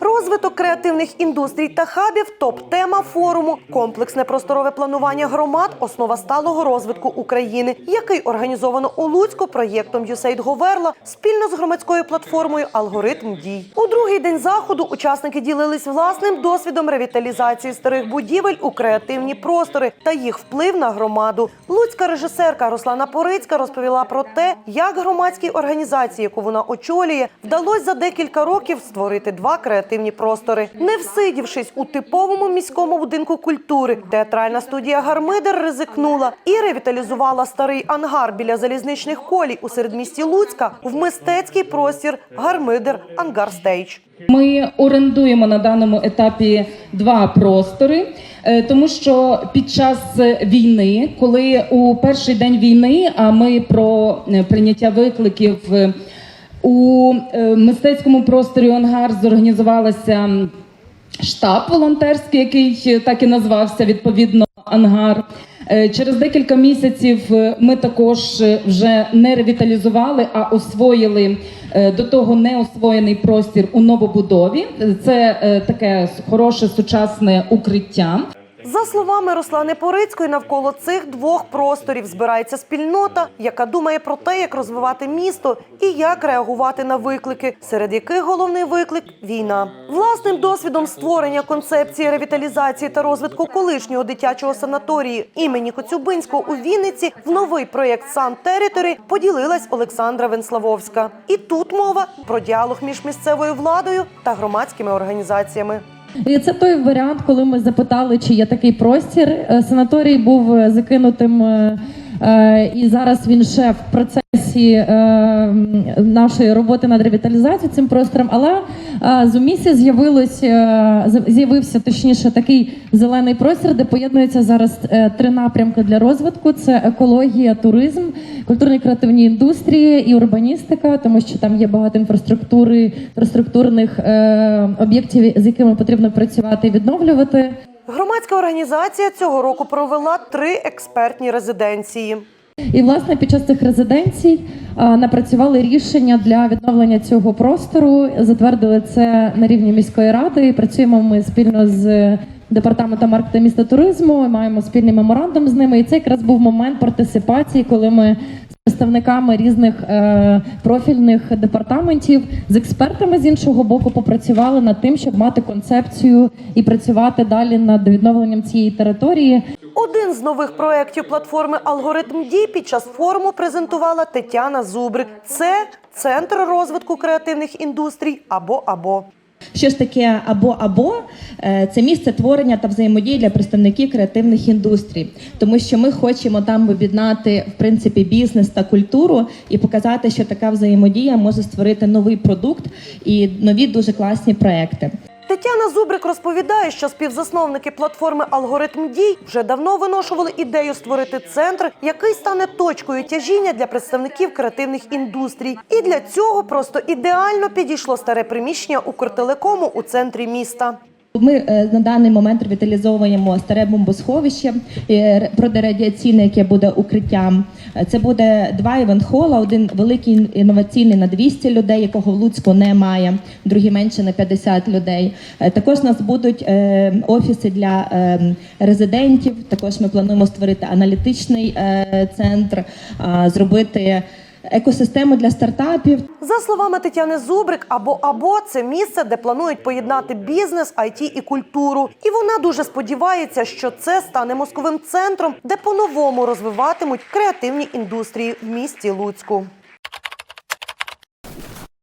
Розвиток креативних індустрій та хабів топ-тема форуму комплексне просторове планування громад, основа сталого розвитку України, який організовано у Луцьку проєктом «Юсейд Говерла спільно з громадською платформою Алгоритм дій. У другий день заходу учасники ділились власним досвідом ревіталізації старих будівель у креативні простори та їх вплив на громаду. Луцька режисерка Руслана Порицька розповіла про те, як громадській організації, яку вона очолює, вдалося за декілька років створити два креативні простори. Не всидівшись у типовому міському будинку культури, театральна студія Гармидер ризикнула і ревіталізувала старий ангар біля залізничних колій у середмісті Луцька в мистецький простір Гармидер Ангар Стейдж. Ми орендуємо на даному етапі два простори, е, тому що під час війни, коли у перший день війни, а ми про е, прийняття викликів у е, мистецькому просторі Онгар зорганізувалася штаб волонтерський, який е, так і назвався відповідно Ангар. Е, Через декілька місяців ми також вже не ревіталізували, а освоїли до того неосвоєний простір у новобудові. Це таке хороше сучасне укриття. За словами Руслани Порицької, навколо цих двох просторів збирається спільнота, яка думає про те, як розвивати місто і як реагувати на виклики, серед яких головний виклик війна. Власним досвідом створення концепції ревіталізації та розвитку колишнього дитячого санаторії імені Коцюбинського у Вінниці в новий проєкт Сан Територі поділилась Олександра Венславовська. І тут мова про діалог між місцевою владою та громадськими організаціями. І це той варіант, коли ми запитали, чи є такий простір. Е, Санаторій був е, закинутим, е, і зараз він ще в процесі нашої роботи над ревіталізацією цим простором. Але з е, з'явився точніше такий зелений простір, де поєднуються зараз три напрямки для розвитку: це екологія, туризм, культурні креативні індустрії і урбаністика, тому що там є багато інфраструктури, інфраструктурних е, об'єктів, з якими потрібно працювати і відновлювати. Громадська організація цього року провела три експертні резиденції. І власне під час цих резиденцій напрацювали рішення для відновлення цього простору. Затвердили це на рівні міської ради. І працюємо ми спільно з департаментом маркету міста туризму. Маємо спільний меморандум з ними. І це якраз був момент партисипації, коли ми представниками різних е, профільних департаментів з експертами з іншого боку попрацювали над тим, щоб мати концепцію і працювати далі над відновленням цієї території. Один з нових проєктів платформи Алгоритм дій під час форуму презентувала Тетяна Зубрик. Це центр розвитку креативних індустрій або або. Що ж таке або або Е, це місце творення та взаємодії для представників креативних індустрій, тому що ми хочемо там об'єднати в принципі бізнес та культуру і показати, що така взаємодія може створити новий продукт і нові дуже класні проекти. Тетяна Зубрик розповідає, що співзасновники платформи Алгоритм дій вже давно виношували ідею створити центр, який стане точкою тяжіння для представників креативних індустрій. І для цього просто ідеально підійшло старе приміщення Укртелекому у центрі міста. Ми е, на даний момент ревіталізовуємо старе бомбосховище е, р- яке буде укриттям. Це буде два івент-хола, один великий інноваційний на 200 людей, якого в Луцьку немає, другий менше на 50 людей. Е, Також у нас будуть е, офіси для е, резидентів. Також ми плануємо створити аналітичний центр, зробити екосистему для стартапів. За словами Тетяни Зубрик, або або це місце, де планують поєднати бізнес, IT і культуру. І вона дуже сподівається, що це стане мозковим центром, де по-новому розвиватимуть креативні індустрії в місті Луцьку.